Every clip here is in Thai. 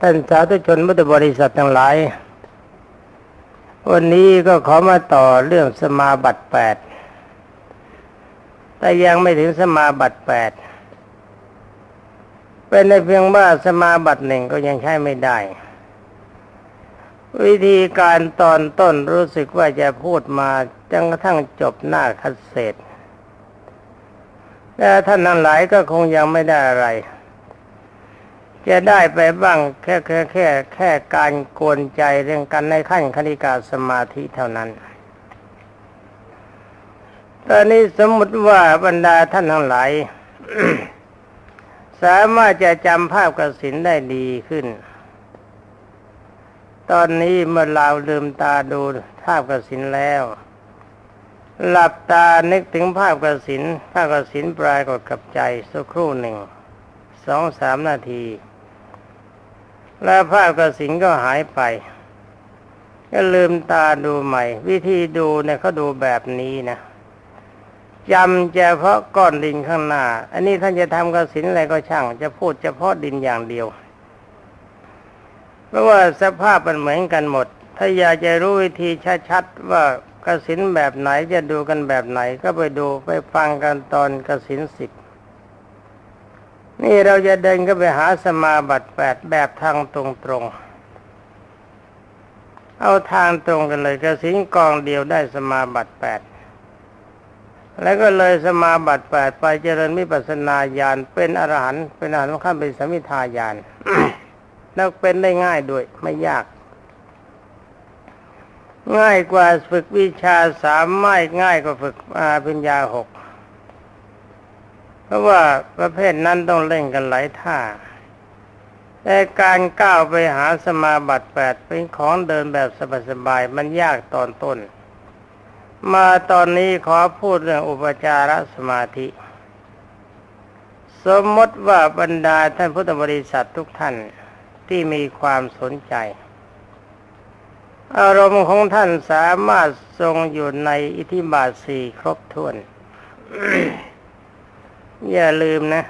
ท่านสาธุชนพุทธบริษัททั้งหลาย วันนี้ก็ขอมาต่อเรื่องสมาบัติแปดแต่ยังไม่ถึงสมาบัติแปดเป็นในเพียงว่าสมาบัติหนึ่งก็ยังใช้ไม่ได้ วิธีการตอนต้นรู้สึกว่าจะพูดมาจนกระทั่งจบหน้าคัดเศษแต่ท่านนั้นหลายก็คงยังไม่ได้อะไร จะได้ไปบ้างแค่แค่แค่แค่การกวนใจเรื่องกันในขั้นคณิกาสมาธิเท่านั้น ตอนนี้สมมติว่าบรรดาท่านทั้งหลายสามารถจะจำภาพกสินได้ดีขึ้น ตอนนี้เมื่อเราลืมตาดูภาพกสินแล้ว หลับตานึกถึงภาพกสินภาพกสินปรายกฏกับใจสักครู่หนึ่งสองสามนาที แล้วภาพกสินก็หายไป ก็ลืมตาดูใหม่ วิธีดูเนี่ยเขาดูแบบนี้นะจำเฉพาะก้อนดินข้างหน้า อันนี้ท่านจะทำกสินอะไรก็ช่าง จะพูดเฉพาะดินอย่างเดียว เพราะว่าสภาพมันเหมือนกันหมด ถ้าอยากจะรู้วิธีชัดๆว่ากสินแบบไหนจะดูกันแบบไหนก็ไปดูไปฟังกันตอนกสินสิบ นี่เราจะเดินก็ไปหาสมาบัติแปดแบบทางตรงๆเอาทางตรงกันเลยกระสินกองเดียวได้สมาบัติแปดแล้วก็เลยสมาบัติแปดไปเจริญมิปัสนาญาณเป็นอรหันต์เป็นอรหันต์ขั้นเป็นสมิทาญาณแล้วเป็นได้ง่ายด้วยไม่ยาก ง่ายกว่าฝึกวิชาสามไม่ง่ายกว่าฝึกอาปัญญาหก เพราะว่าประเภทนั้นต้องเล่นกันหลายท่า แต่การก้าวไปหาสมาบัติแปดเป็นของเดินแบบสบายๆมันยากตอนต้น มาตอนนี้ขอพูดเรื่องอุปจารสมาธิ สมมติว่าบรรดาท่านพุทธบริษัททุกท่านที่มีความสนใจ อารมณ์ของท่านสามารถทรงอยู่ในอิทธิบาทสี่ครบถ้วน อย่าลืมนะ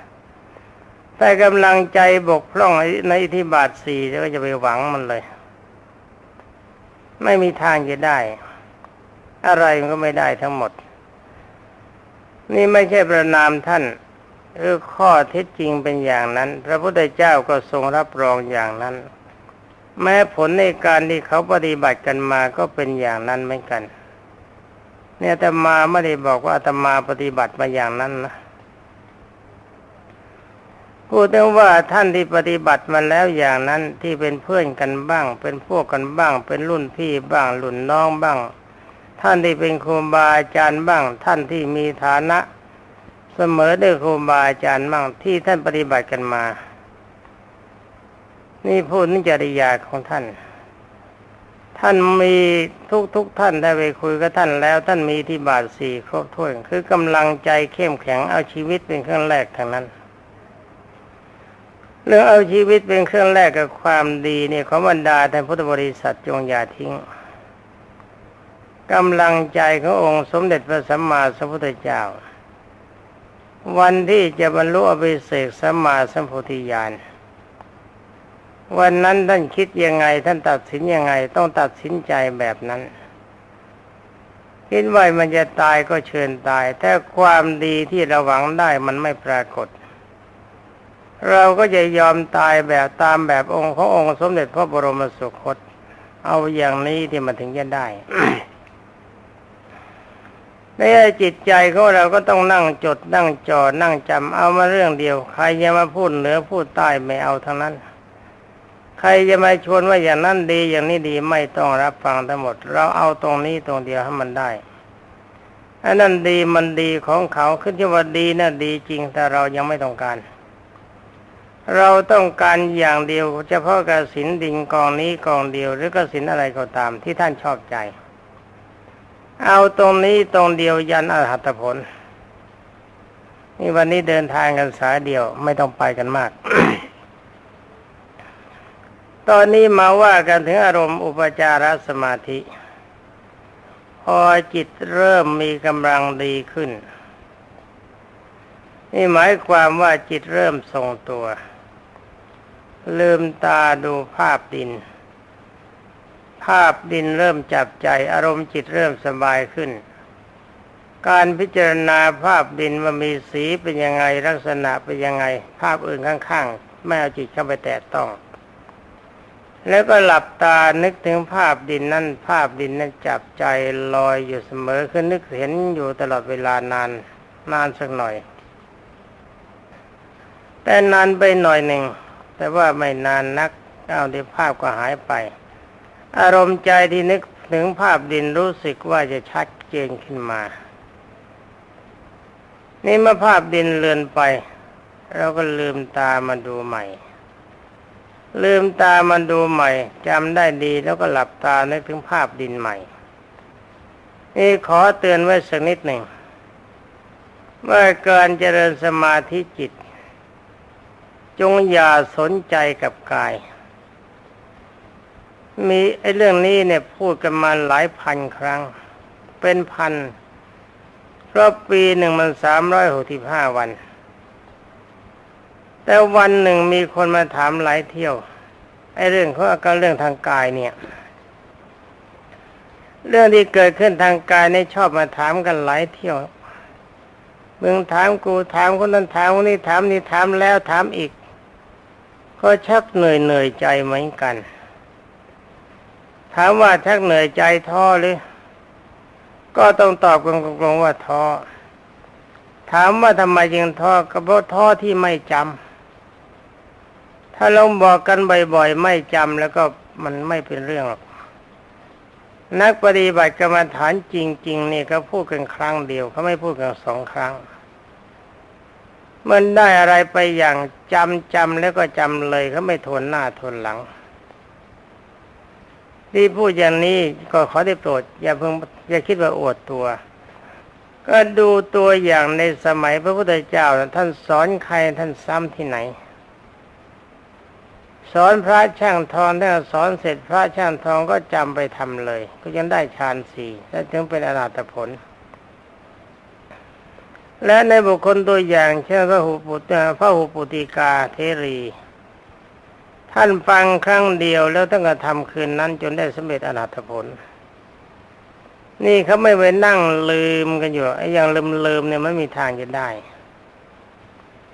แต่กำลังใจบกพร่องในอิทธิบาทสี่ก็จะไปหวังมันเลย ไม่มีทางจะได้ อะไรมันก็ไม่ได้ทั้งหมด นี่ไม่ใช่ประนามท่านคือข้อเท็จจริงเป็นอย่างนั้น พระพุทธเจ้าก็ทรงรับรองอย่างนั้น แม้ผลในการที่เขาปฏิบัติกันมาก็เป็นอย่างนั้นเหมือนกัน เนี่ยอาตมาไม่ได้บอกว่าอาตมาปฏิบัติมาอย่างนั้นนะ พูดถึงว่าท่านที่ปฏิบัติมาแล้วอย่างนั้นที่เป็นเพื่อนกันบ้าง เป็นพวกกันบ้าง เป็นรุ่นพี่บ้างรุ่นน้องบ้าง ท่านที่เป็นครูบาอาจารย์บ้าง ท่านที่มีฐานะ เสมอด้วยครูบาอาจารย์บ้างที่ท่านปฏิบัติกันมา นี่พูดนิจริยาของท่าน ท่านมีทุกทุกท่านได้ไปคุยกับท่านแล้ว ท่านมีที่บาทสี่ครบถ้วนคือกำลังใจเข้มแข็งเอาชีวิตเป็นเครื่องแรกทางนั้น เรื่องเอาชีวิตเป็นเครื่องแรกกับความดีเนี่ยของบรรดาท่านพุทธบริษัทจงอย่าทิ้งกำลังใจขององค์สมเด็จพระสัมมาสัมพุทธเจ้า วันที่จะบรรลุอภิเศกสัมมาสัมโพธิญาณวันนั้นท่านคิดยังไง ท่านตัดสินยังไง ต้องตัดสินใจแบบนั้น คิดว่ามันจะตายก็เชิญตาย แต่ความดีที่เราหวังได้มันไม่ปรากฏ เราก็จะยอมตายแบบตามแบบองค์ขององค์สมเด็จพระบรมสุคต เอาอย่างนี้ที่มันถึงจะได้ในจิตใจของเราก็ต้องนั่งจดนั่งจอนั่งจำเอามาเรื่องเดียว ใครจะมาพูดเหนือพูดใต้ไม่เอาทั้งนั้น ใครจะมาชวนว่าอย่างนั้นดีอย่างนี้ดีไม่ต้องรับฟังทั้งหมด เราเอาตรงนี้ตรงเดียวให้มันได้อันนั้นดีมันดีของเขาขึ้นที่ว่าดีนะ่ะดีจริงแต่เรายังไม่ต้องการ เราต้องการอย่างเดียวเฉพาะกระสินดินกองนี้กองเดียว หรือกระสินอะไรก็ตามที่ท่านชอบใจ เอาตรงนี้ตรงเดียวยันอรหัตผล นี่วันนี้เดินทางกันสายเดียวไม่ต้องไปกันมาก ตอนนี้มาว่ากันถึงอารมณ์อุปจารสมาธิ พอจิตเริ่มมีกำลังดีขึ้นนี่หมายความว่าจิตเริ่มทรงตัว ลืมตาดูภาพดิน ภาพดินเริ่มจับใจอารมณ์จิตเริ่มสบายขึ้น การพิจารณาภาพดินว่ามีสีเป็นยังไงลักษณะเป็นยังไง ภาพอื่นข้างๆ ไม่เอาจิตเข้าไปแตะต้อง แล้วก็หลับตานึกถึงภาพดินนั่นภาพดินนั้นจับใจลอยอยู่เสมอคือนึกเห็นอยู่ตลอดเวลานานนานสักหน่อย แต่นานไปหน่อยหนึ่ง แต่ว่าไม่นานนักเอาที่ภาพก็หายไป อารมณ์ใจที่นึกถึงภาพดินรู้สึกว่าจะชัดเจนขึ้นมา นี่เมื่อภาพดินเลือนไป เราก็ลืมตามาดูใหม่ ลืมตามาดูใหม่จำได้ดีแล้วก็หลับตานึกถึงภาพดินใหม่ นี่ขอเตือนไว้สักนิดหนึ่งว่าการเจริญสมาธิจิต จงอย่าสนใจกับกาย มีไอ้เรื่องนี้เนี่ยพูดกันมาหลายพันครั้ง เป็นพัน เพราะปีหนึ่งมันสามร้อยหกสิบห้าวัน แต่วันหนึ่งมีคนมาถามหลายเที่ยว ไอ้เรื่องเของอาการเรื่องทางกายเนี่ย เรื่องที่เกิดขึ้นทางกายนี่ชอบมาถามกันหลายเที่ยวมึงถามกูถามคนนั้นถามคนนี้ถามนี่ถามแล้วถามอีก ก็ชักเหนื่อยเหนื่อยใจเหมือนกัน ถามว่าชักเหนื่อยใจท้อหรือ ก็ต้องตอบกันตรงๆว่าท้อ ถามว่าทำไมจึงท้อก็เพราะท้อที่ไม่จำถ้าเราบอกกันบ่อยๆไม่จำแล้วก็มันไม่เป็นเรื่องหรอกนักปฏิบัติกรรมฐานจริงๆนี่ก็พูดกันครั้งเดียวเขาไม่พูดกันสองครั้ง มันได้อะไรไปอย่างจำจำแล้วก็จำเลยเขาไม่ทนหน้าทนหลัง ที่พูดอย่างนี้ก็ขอได้โปรด อย่าเพิ่งอย่าคิดว่าอวดตัว ก็ดูตัวอย่างในสมัยพระพุทธเจ้าท่านสอนใครท่านซ้ำที่ไหน สอนพระช่างทองถ้าสอนเสร็จพระช่างทองก็จำไปทำเลย ก็ยังได้ฌานสี่และถึงเป็นอนาตผล และในบุคคลตัวอย่างเช่นพระหูปุตพระหูปุติกาเทรี ท่านฟังครั้งเดียวแล้วตั้งแต่ทำคืนนั้นจนได้สำเร็จอนาตผล นี่เขาไม่ไปนั่งลืมกันอยู่ไอ้อย่างลืมลืมๆเนี่ยไม่มีทางจะได้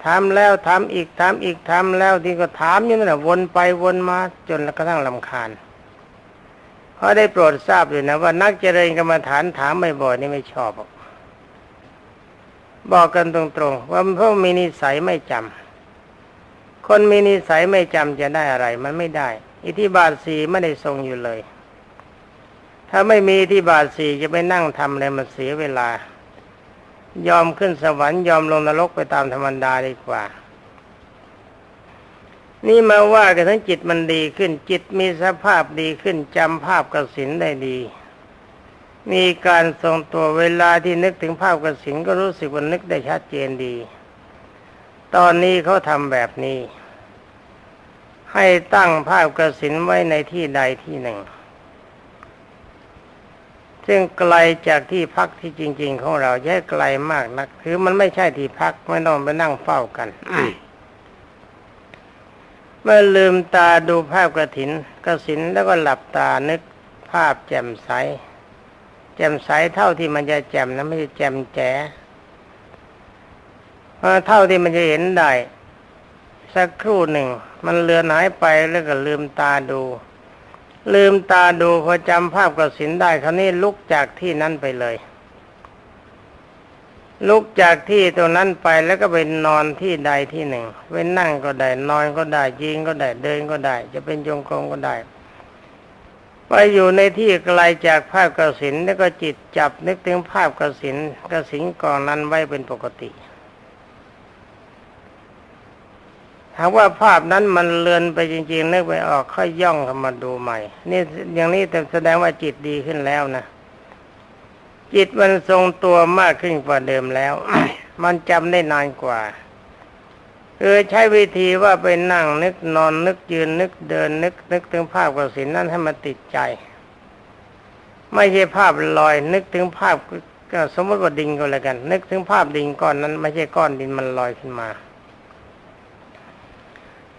ถามแล้วถามอีกถามอีกถามแล้วที่ก็ถามอยู่นั่นแหละวนไปวนมาจนกระทั่งลำคาญเพราะได้โปรดทราบเลยนะว่านักเจริญกรรมฐานถามไม่บ่อยนี่ไม่ชอบหรอก บอกกันตรงๆ ว่าพราะมีนิสัยไม่จำคนมีนิสัยไม่จำจะได้อะไร มันไม่ได้ อิทธิบาทสีไม่ได้ทรงอยู่เลย ถ้าไม่มีอิทธิบาทสีจะไปนั่งทำอะไรมันเสียเวลา ยอมขึ้นสวรรค์ยอมลงนรกไปตามธรรมดาดีกว่า นี่มาว่ากันทั้งจิตมันดีขึ้นจิตมีสภาพดีขึ้นจำภาพกสินได้ดี มีการทรงตัวเวลาที่นึกถึงภาพกระสินก็รู้สึกว่านึกได้ชัดเจนดี ตอนนี้เขาทำแบบนี้ ให้ตั้งภาพกระสินไว้ในที่ใดที่หนึ่ง ซึ่งไกลจากที่พักที่จริง ๆ ของเราแย่ไกลมากนัก คือมันไม่ใช่ที่พักไม่ต้องไปนั่งเฝ้ากันเมื่อลืมตาดูภาพกระถินกระสินแล้วก็หลับตานึกภาพแจ่มใส แจ่มใสเท่าที่มันจะแจ่มนะไม่ใช่แจ่มแจ๋เออเท่าที่มันจะเห็นได้ สักครู่หนึ่ง มันเลือนหายไปแล้วก็ลืมตาดู ลืมตาดูพอจำภาพกระสินได้คราวนี้ลุกจากที่นั้นไปเลย ลุกจากที่ตรงนั้นไปแล้วก็ไปนอนที่ใดที่หนึ่งไปนั่งก็ได้นอนก็ได้ยิงก็ได้เดินก็ได้ จะเป็นจงกรมก็ได้ ไปอยู่ในที่ไกลจากภาพกระสินแล้วก็จิตจับนึกถึงภาพกระสินกระสินกองนั้นไว้เป็นปกติหากว่าภาพนั้นมันเลือนไปจริงๆนึกไปออกค่อยย่องเข้ามาดูใหม่ นี่อย่างนี้แต่แสดงว่าจิตดีขึ้นแล้วนะจิตมันทรงตัวมากขึ้นกว่าเดิมแล้ว มันจำได้นานกว่า คือใช้วิธีว่าไปนั่งนึกนอนนึกยืนนึกเดินนึกนึกถึงภาพกสินนั้นให้มันติดใจ ไม่ใช่ภาพลอย นึกถึงภาพก็สมมติว่าดินก็แล้วกัน นึกถึงภาพดินก้อนนั้น ไม่ใช่ก้อนดินมันลอยขึ้นมา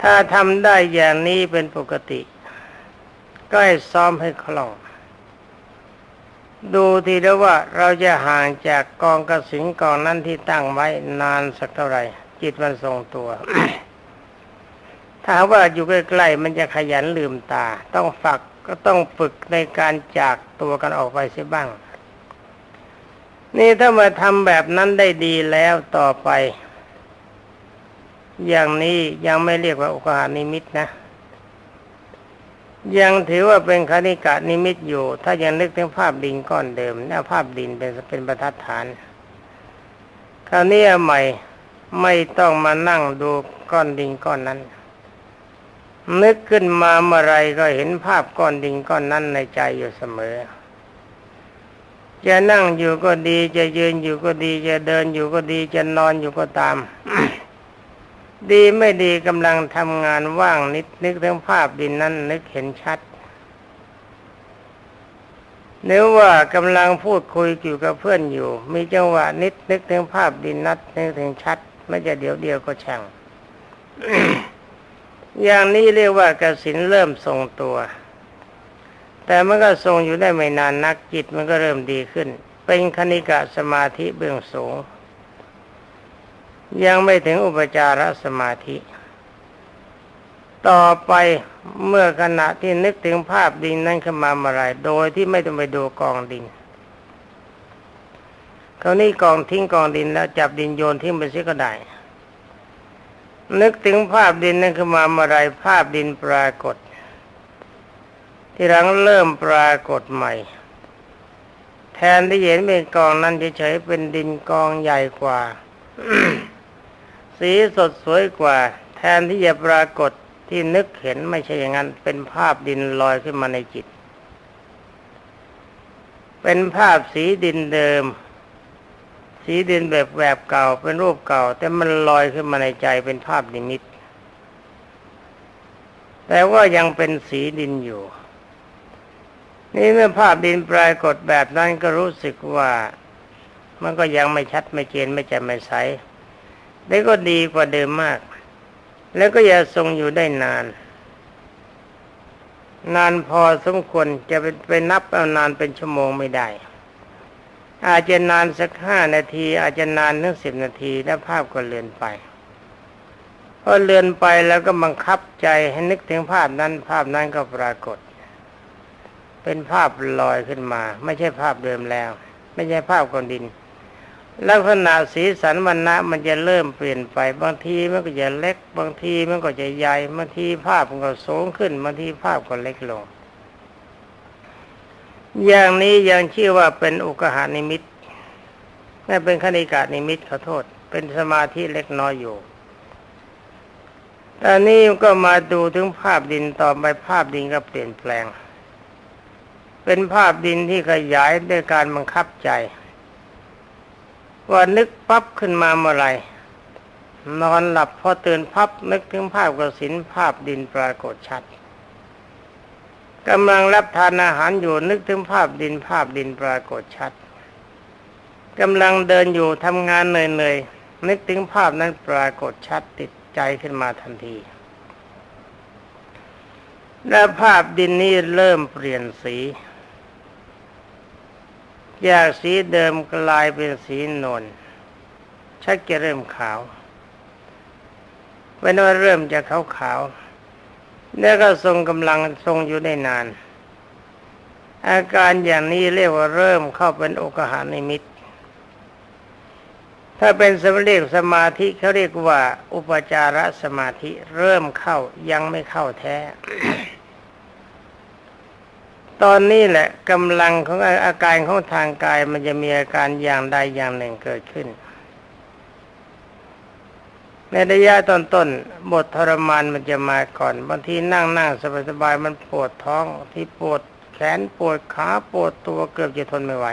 ถ้าทำได้อย่างนี้เป็นปกติ ก็ให้ซ้อมให้คล่อง ดูทีแล้วว่าเราจะห่างจากกองกระสินกองนั้นที่ตั้งไว้นานสักเท่าไหร่ จิตมันทรงตัว ถ้าว่าอยู่ใกล้ๆมันจะขยันลืมตา ต้องฝักก็ต้องฝึกในการจากตัวกันออกไปเสียบ้าง นี่ถ้ามาทำแบบนั้นได้ดีแล้วต่อไป อย่างนี้ยังไม่เรียกว่าอุกหานิมิตนะยังถือว่าเป็นคณิกะนิมิตอยู่ ถ้ายังนึกถึงภาพดินก้อนเดิมเนี่ยภาพดินเป็นเป็นประทัดฐาน คราวนี้ใหม่ ไม่ต้องมานั่งดูก้อนดินก้อนนั้น นึกขึ้นมาเมื่อไรก็เห็นภาพก้อนดินก้อนนั้นในใจอยู่เสมอ จะนั่งอยู่ก็ดี จะยืนอยู่ก็ดี จะเดินอยู่ก็ดี จะนอนอยู่ก็ตาม ดีไม่ดีกำลังทำงานว่างนิดนึกถึงภาพดินนั้น นึกเห็นชัดนึกว่ากำลังพูดคุยอยู่กับเพื่อนอยู่ มีจังหวะนิดนึกถึงภาพดินนัดนึกถึงชัด ไม่จะเดี๋ยวเดียวก็ช่าง อย่างนี้เรียกว่ากสินเริ่มทรงตัว แต่มันก็ทรงอยู่ได้ไม่นานนักจิตมันก็เริ่มดีขึ้น เป็นคณิกะสมาธิเบื้องสูง ยังไม่ถึงอุปจารสมาธิ ต่อไปเมื่อขณะที่นึกถึงภาพดินนั้นขึ้นมาเมื่อไรโดยที่ไม่ต้องไปดูกองดิน คราวนี้กองทิ้งกองดินแล้วจับดินโยนทิ้งไปเสียก็ได้ นึกถึงภาพดินนั้นขึ้นมาเมื่อไรภาพดินปรากฏ ที่หลังเริ่มปรากฏใหม่ แทนที่เห็นเป็นกองนั้นเฉยๆเป็นดินกองใหญ่กว่า สีสดสวยกว่า แทนที่จะปรากฏที่นึกเห็นไม่ใช่อย่างนั้น เป็นภาพดินลอยขึ้นมาในจิต เป็นภาพสีดินเดิม สีดินแบบแบบเก่าเป็นรูปเก่า แต่มันลอยขึ้นมาในใจเป็นภาพนิมิต แต่ว่ายังเป็นสีดินอยู่ นี่เมื่อภาพดินปรากฏแบบนั้นก็รู้สึกว่ามันก็ยังไม่ชัดไม่เจนไม่แจ่มไม่ใสได้ก็ดีกว่าเดิมมาก แล้วก็อย่าทรงอยู่ได้นาน นานพอสมควรจะไปไปนับเอานานเป็นชั่วโมงไม่ได้ อาจจะนานสักห้านาที อาจจะนานถึงสิบนาทีแล้วภาพก็เลือนไปพอเลือนไปแล้วก็บังคับใจให้นึกถึงภาพนั้น ภาพนั้นก็ปรากฏ เป็นภาพลอยขึ้นมา ไม่ใช่ภาพเดิมแล้ว ไม่ใช่ภาพกอนดิน ลักษณะสีสันวันนะมันจะเริ่มเปลี่ยนไป บางทีมันก็จะเล็ก บางทีมันก็จะใหญ่บางทีภาพมันก็สูงขึ้นบางทีภาพก็เล็กลง อย่างนี้ยังชื่อว่าเป็นอุกหานิมิตไม่เป็นคณิกานิมิตขอโทษ เป็นสมาธิเล็กน้อยอยู่ตอนนี้ก็มาดูถึงภาพดินต่อไปภาพดินก็เปลี่ยนแปลง เป็นภาพดินที่ขยายด้วยการบังคับใจ ว่านึกปั๊บขึ้นมาเมื่อไหร่นอนหลับพอตื่นพับนึกถึงภาพกสินภาพดินปรากฏชัด กำลังรับทานอาหารอยู่นึกถึงภาพดินภาพดินปรากฏชัดกำลังเดินอยู่ทำงานเหนื่อยๆนึกถึงภาพนั้นปรากฏชัดติดใจขึ้นมาทันที และภาพดินนี้เริ่มเปลี่ยนสีจากสีเดิมกลายเป็นสีนวลชักจะเริ่มขาวเป็นว่าเริ่มจะขาวขาวๆ แล้วก็ทรงกำลังทรงอยู่ได้นาน อาการอย่างนี้เรียกว่าเริ่มเข้าเป็นโอกหานิมิต ถ้าเป็นสมเรียกสมาธิเขาเรียกว่า อุปจารสมาธิเริ่มเข้ายังไม่เข้าแท้ ตอนนี้แหละกำลังของอาการของทางกายมันจะมีอาการอย่างใดอย่างหนึ่งเกิดขึ้น ในระยะตอนต้นบททรมานมันจะมาก่อนบางทีนั่งนั่งสบายๆมันปวดท้องที่ปวดแขนปวดขาปวดตัวเกือบจะทนไม่ไหว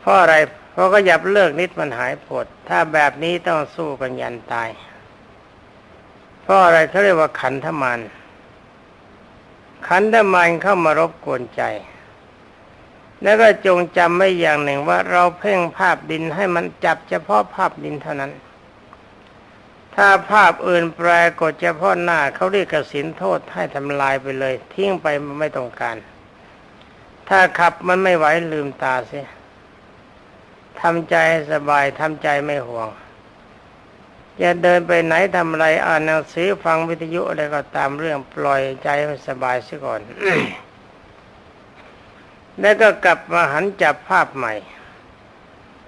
เพราะอะไรเพราะก็หยับเลิกนิดมันหายปวด ถ้าแบบนี้ต้องสู้กันยันตาย เพราะอะไรเขาเรียกว่าขันธมานขันธมานเข้ามารบกวนใจ แล้วก็จงจำไว้อย่างหนึ่งว่าเราเพ่งภาพดินให้มันจับเฉพาะภาพดินเท่านั้น ถ้าภาพอื่นปรากฏเฉพาะหน้าเขาเรียกกสินโทษให้ทำลายไปเลย ทิ้งไปมันไม่ต้องการ ถ้าขับมันไม่ไหวลืมตาเสียทำใจใสบายทำใจไม่ห่วงอย่าเดินไปไหนทำอะไรอ่านหนังสือฟังวิทยุอะไรก็ตามเรื่องปล่อยใจให้สบายซะก่อน แล้วก็กลับมาหันจับภาพใหม่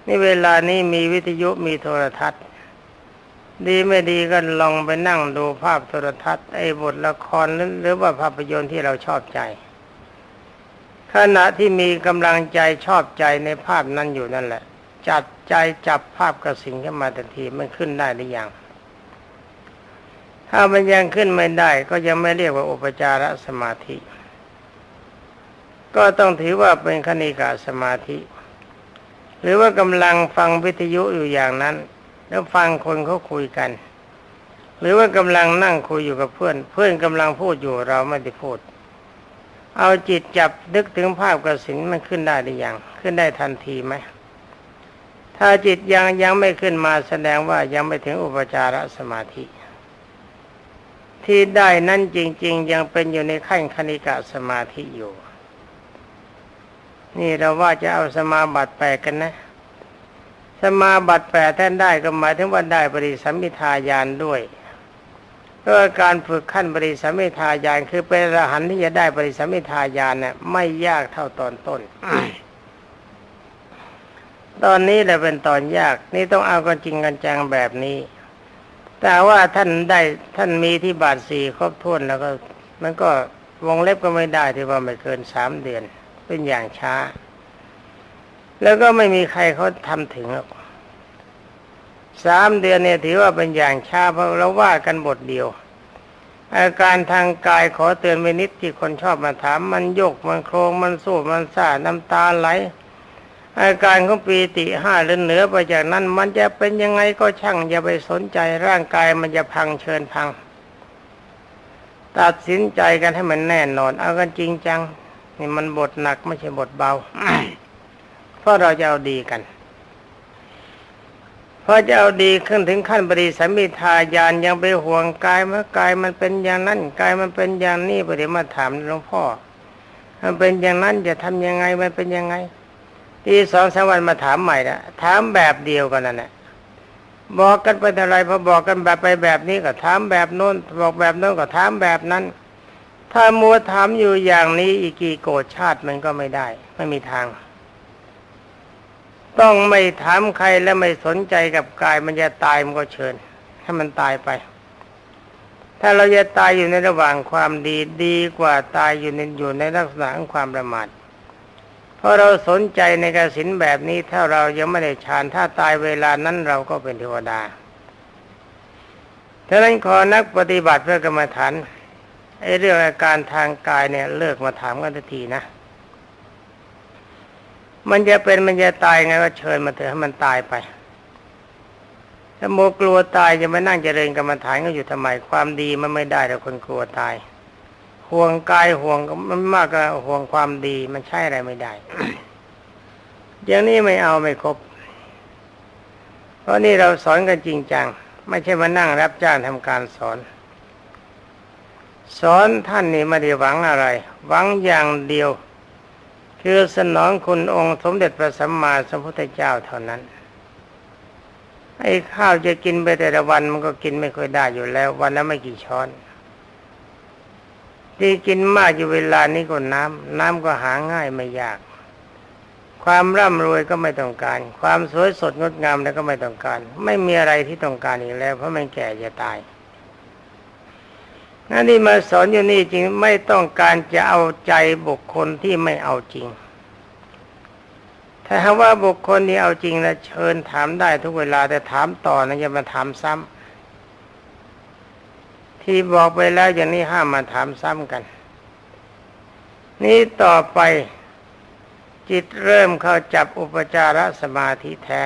นี่เวลานี้มีวิทยุมีโทรทัศน์ ดีไม่ดีก็ลองไปนั่งดูภาพโทรทัศน์ไอ้บทละครหรือหรือว่าภาพยนตร์ที่เราชอบใจ ขณะที่มีกำลังใจชอบใจในภาพนั้นอยู่นั่นแหละ จัดใจจับภาพกระสิงขึ้นมาทันทีมันขึ้นได้หรือยังถ้ามันยังขึ้นไม่ได้ก็ยังไม่เรียกว่าอุปจารสมาธิ ก็ต้องถือว่าเป็นคณิกาสมาธิ หรือว่ากำลังฟังวิทยุอยู่อย่างนั้น แล้วฟังคนเขาคุยกัน หรือว่ากำลังนั่งคุยอยู่กับเพื่อน เพื่อนกำลังพูดอยู่เราไม่ได้พูด เอาจิตจับนึกถึงภาพกระสินมันขึ้นได้หรือยังขึ้นได้ทันทีไหมถ้าจิตยังยังไม่ขึ้นมาแสดงว่ายังไม่ถึงอุปจารสมาธิ ที่ได้นั่นจริง ๆ ยังเป็นอยู่ในขั้นคณิกะสมาธิอยู่ นี่เราว่าจะเอาสมาบัติแปกันนะ สมาบัติแปดท่านได้ก็หมายถึงว่าได้ปริสัมมิทายานด้วยเพราะการฝึกขั้นปริสัมมิทายานคือเป็นอรหันที่จะได้ปริสัมมิทายานเนี่ยไม่ยากเท่าตอนต้น ตอนนี้แหละเป็นตอนยาก นี่ต้องเอากันจริงกันจังแบบนี้ แต่ว่าท่านได้ท่านมีที่บาทสี่ครบถ้วนแล้วก็ มันก็วงเล็บก็ไม่ได้ที่ว่าไม่เกินสามเดือน เป็นอย่างช้า แล้วก็ไม่มีใครเขาทำถึงหรอกสามเดือนเนี่ยถือว่าเป็นอย่างช้าเพราะเราว่ากันบทเดียว อาการทางกายขอเตือนไว้นิดที่คนชอบมาถาม มันโยกมันโครงมันสู้มันซ่าน้ำตาไหล อาการของปีติห้าหรือเหนือไปจากนั้น มันจะเป็นยังไงก็ช่างอย่าไปสนใจร่างกายมันจะพังเชิญพัง ตัดสินใจกันให้มันแน่นอน เอากันจริงจัง นี่มันบทหนักไม่ใช่บทเบา เพราะเราจะเอาดีกันเพราะจะเอาดีขึ้นถึงขั้นบริสัมมิทายานยังไปห่วงกายเมื่อกายมันเป็นอย่างนั้นกายมันเป็นอย่างนี้ประเดี๋ยวมาถามหลวงพ่อ มันเป็นอย่างนั้นจะทำยังไงมันเป็นยังไงที่สองสามวันมาถามใหม่ละถามแบบเดียวกันนั่นแหละบอกกันไปอะไรพอบอกกันแบบไปแบบนี้ก็ถามแบบโน้นบอกแบบโน้นก็ถามแบบนั้น ถ้ามัวถามอยู่อย่างนี้อีกกี่โกรธชาติมันก็ไม่ได้ ไม่มีทาง ต้องไม่ถามใครและไม่สนใจกับกายมันจะตายมันก็เชิญ ให้มันตายไป ถ้าเราจะตายอยู่ในระหว่างความดีดีกว่าตายอยู่ในอยู่ในลักษณะของความประมาทเพราะเราสนใจในกสินแบบนี้ถ้าเรายังไม่ได้ฌานถ้าตายเวลานั้นเราก็เป็นเทวดาฉะนั้นขอนักปฏิบัติเพื่อกรรมฐานไอ้เรื่องอาการทางกายเนี่ยเลิกมาถามกันทันทีนะ มันจะเป็นมันจะตายไงก็เชิญมาเถอะให้มันตายไป ถ้าโมกลัวตายจะมานั่งเจริญกรรมฐานก็อยู่ทำไมความดีมันไม่ได้แต่คนกลัวตาย ห่วงกายห่วงมันมากกว่าห่วงความดีมันใช่อะไรไม่ได้อย่างนี้ไม่เอาไม่ครบ เพราะนี่เราสอนกันจริงจัง ไม่ใช่มานั่งรับจ้างทำการสอน สอนท่านนี่ไม่ได้หวังอะไร หวังอย่างเดียว คือสนองคุณองค์สมเด็จพระสัมมาสัมพุทธเจ้าเท่านั้น ไอ้ข้าวจะกินไปแต่ละวันมันก็กินไม่ค่อยได้อยู่แล้ว วันละไม่กี่ช้อนที่กินมากอยู่เวลานี้ก็น้ำน้ำก็หาง่ายไม่ยาก ความร่ำรวยก็ไม่ต้องการ ความสวยสดงดงามแล้วก็ไม่ต้องการ ไม่มีอะไรที่ต้องการอีกแล้ว เพราะมันแก่จะตาย นั่นที่มาสอนอยู่นี่จริงไม่ต้องการจะเอาใจบุคคลที่ไม่เอาจริง ถ้าหากว่าบุคคลนี้เอาจริงนะเชิญถามได้ทุกเวลาแต่ถามต่อนะอย่ามาถามซ้ำที่บอกไปแล้วอย่างนี้ห้ามมาถามซ้ำกัน นี่ต่อไปจิตเริ่มเข้าจับอุปจารสมาธิแท้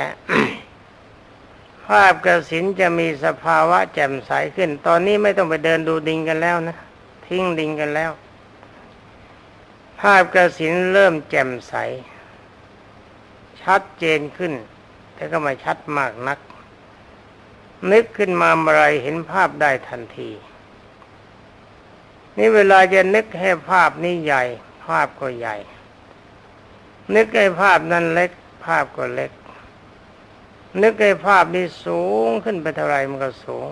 ภาพกระสินจะมีสภาวะแจ่มใสขึ้น ตอนนี้ไม่ต้องไปเดินดูดิงกันแล้วนะ ทิ้งดิงกันแล้ว ภาพกระสินเริ่มแจ่มใส ชัดเจนขึ้น แต่ก็ไม่ชัดมากนัก นึกขึ้นมาเมื่อไรเห็นภาพได้ทันที นี่เวลาจะนึกให้ภาพนี้ใหญ่ ภาพก็ใหญ่ นึกให้ภาพนั้นเล็ก ภาพก็เล็ก นึกให้ภาพนี้สูงขึ้นไปเท่าไรมันก็สูง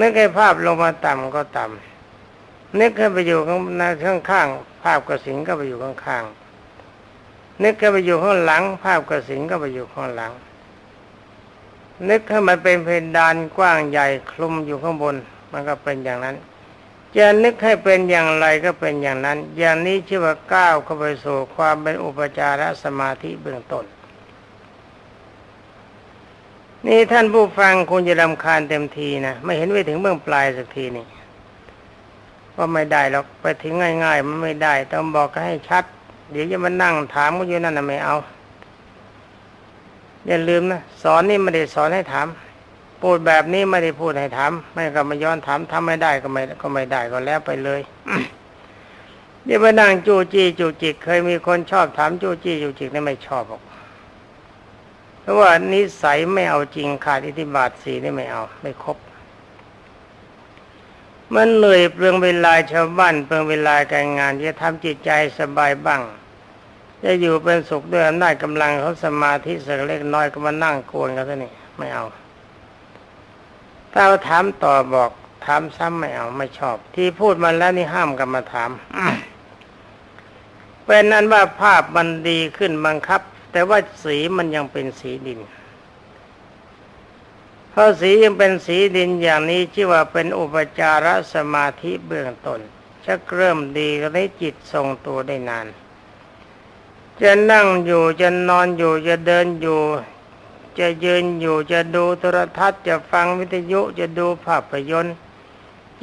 นึกให้ภาพลงมาต่ำก็ต่ำนึกให้ไปอยู่ข้างหน้าข้างข้างภาพกระสิงก็ไปอยู่ข้างข้างนึกให้ไปอยู่ข้างหลัง ภาพกระสิงก็ไปอยู่ข้างหลัง นึกให้มันเป็นเพดานกว้างใหญ่คลุมอยู่ข้างบน มันก็เป็นอย่างนั้นจะนึกให้เป็นอย่างไรก็เป็นอย่างนั้น อย่างนี้ชื่อว่าก้าวเข้าไปสู่ความเป็นอุปจารสมาธิเบื้องต้น นี่ท่านผู้ฟังคงจะรำคาญเต็มทีนะไม่เห็นไปถึงเบื้องปลายสักทีนี่ว่าไม่ได้หรอกไปถึงง่าย ๆ มันไม่ได้ ต้องบอกให้ชัด เดี๋ยวจะมานั่งถามก็อยู่นั่นนะไม่เอา อย่าลืมนะสอนนี่ไม่ได้สอนให้ถามพูดแบบนี้ไม่ได้พูดให้ถามไม่ก็มาย้อนถามทำไม่ได้ก็ไม่ก็ไม่ได้ก็แล้วไปเลยเดี๋ยวมานั่งจูจี้จูจิก เคยมีคนชอบถามจูจี้จูจิกนี่ไม่ชอบหรอก ราะว่านิสัยไม่เอาจริงขาดอิทธิบาทสีนี่ไม่เอาไม่ครบ มันเหนื่อยเปลืองเวลาชาวบ้านเปลืองเวลาการงานจะทำจิตใจสบายบ้าง จะอยู่เป็นสุขด้วยอำนาจกำลังเขาสมาธิสักเล็กน้อยก็มานั่งกวนกันซะนี่ไม่เอาถ้าถามต่อบอกถามซ้ำไม่เอาไม่ชอบ ที่พูดมาแล้วนี่ห้ามกันมาถามเป็นนั้นว่าภาพมันดีขึ้นบังคับ แต่ว่าสีมันยังเป็นสีดินเพราะสียังเป็นสีดินอย่างนี้ชื่อว่าเป็นอุปจารสมาธิเบื้องต้นจะเริ่มดีก็ได้จิตทรงตัวได้นาน จะนั่งอยู่จะนอนอยู่จะเดินอยู่ จะยืนอยู่จะดูโทรทัศน์จะฟังวิทยุจะดูภาพยนตร์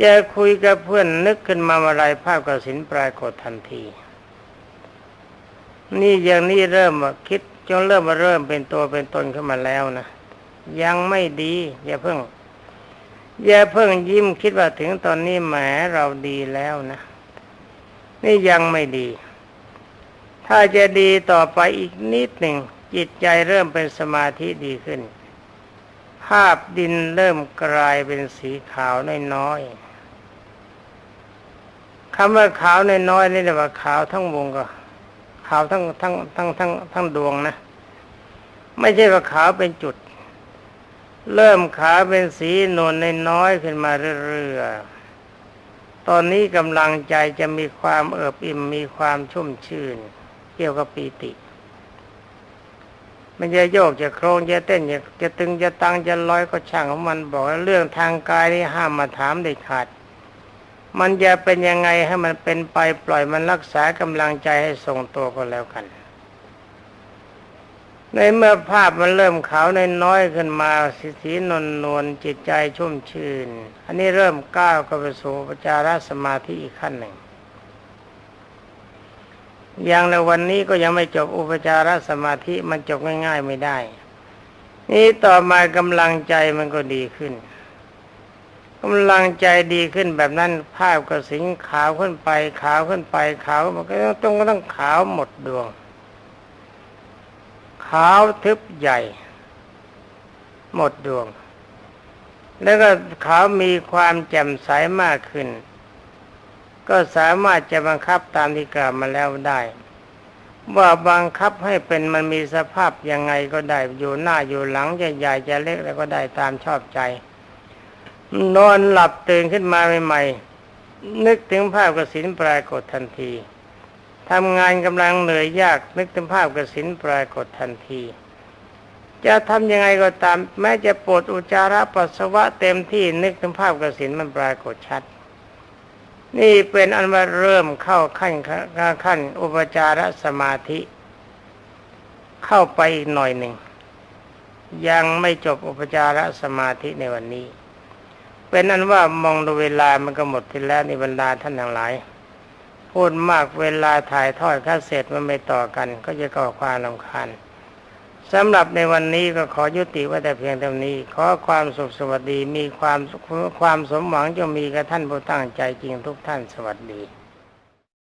จะคุยกับเพื่อนนึกขึ้นมาอะไรภาพกสินปรากฏทันที นี่อย่างนี้เริ่มคิดจนเริ่มมาเริ่มเป็นตัวเป็นตนขึ้นมาแล้วนะยังไม่ดี อย่าเพิ่ง อย่าเพิ่งยิ้มคิดว่าถึงตอนนี้แหมเราดีแล้วนะ นี่ยังไม่ดี ถ้าจะดีต่อไปอีกนิดหนึ่งจิตใจเริ่มเป็นสมาธิดีขึ้น ภาพดินเริ่มกลายเป็นสีขาวน้อยๆคำว่าขาวน้อยๆนี่เรียกว่าขาวทั้งวงก็ ขาวทั้งทั้งทั้งทั้งทั้งดวงนะ ไม่ใช่ว่าขาวเป็นจุด เริ่มขาวเป็นสีนวลนน้อยขึ้นมาเรื่อยๆตอนนี้กำลังใจจะมีความเอิบอิ่มมีความชุ่มชื่น เกี่ยวกับปีติมันจะโยกจะโครงจะเต้นจะจะตึงจะตังจะลอยก็ช่างของมันบอกเรื่องทางกายนี่ห้ามมาถามเด็ดขาด มันจะเป็นยังไงให้มันเป็นไปปล่อยมันรักษากำลังใจให้ทรงตัวก็แล้วกัน ในเมื่อภาพมันเริ่มขาวน้อยขึ้นมาสีสีนวลนวลจิตใจชุ่มชื่น อันนี้เริ่มก้าวเข้าไปสู่ปจจารสมาธิอีกขั้นหนึ่งอย่างในวันนี้ก็ยังไม่จบอุปจารสมาธิมันจบง่าย ๆ ไม่ได้ นี่ต่อมากำลังใจมันก็ดีขึ้น กำลังใจดีขึ้นแบบนั้นภาพก็สิงขาวขึ้นไป ขาวขึ้นไป ขาวมันก็ต้องก็ต้องขาวหมดดวง ขาวทึบใหญ่ หมดดวง แล้วก็ขาวมีความแจ่มใสมากขึ้น ก็สามารถจะบังคับตามที่กล่าวมาแล้วได้ ว่าบังคับให้เป็นมันมีสภาพยังไงก็ได้อยู่หน้าอยู่หลังจะใหญ่จะเล็กแล้วก็ได้ตามชอบใจ นอนหลับตื่นขึ้นมาใหม่ๆนึกถึงภาพกสินปรากฏทันทีทำงานกำลังเหนื่อยยาก นึกถึงภาพกสินปรากฏทันที จะทำยังไงก็ตาม แม้จะปวดอุจจาระปัสสาวะเต็มที่นึกถึงภาพกสินมันปรากฏชัด นี่เป็นอันว่าเริ่มเข้าขั้นขั้นอุปจารสมาธิ เข้าไปอีกหน่อยหนึ่ง ยังไม่จบอุปจารสมาธิในวันนี้ เป็นอันว่ามองดูเวลามันก็หมดไปแล้วในบรรดาท่านทั้งหลาย พูดมากเวลาถ่ายทอดค่าเสร็จมันไม่ต่อกัน ก็จะก่อความลำคาญสำหรับในวันนี้ก็ขอยุติไว้แต่เพียงเท่านี้ ขอความสุขสวัสดีมีความความสมหวังจะมีกับท่านผู้ตั้งใจจริงทุกท่านสวัสดี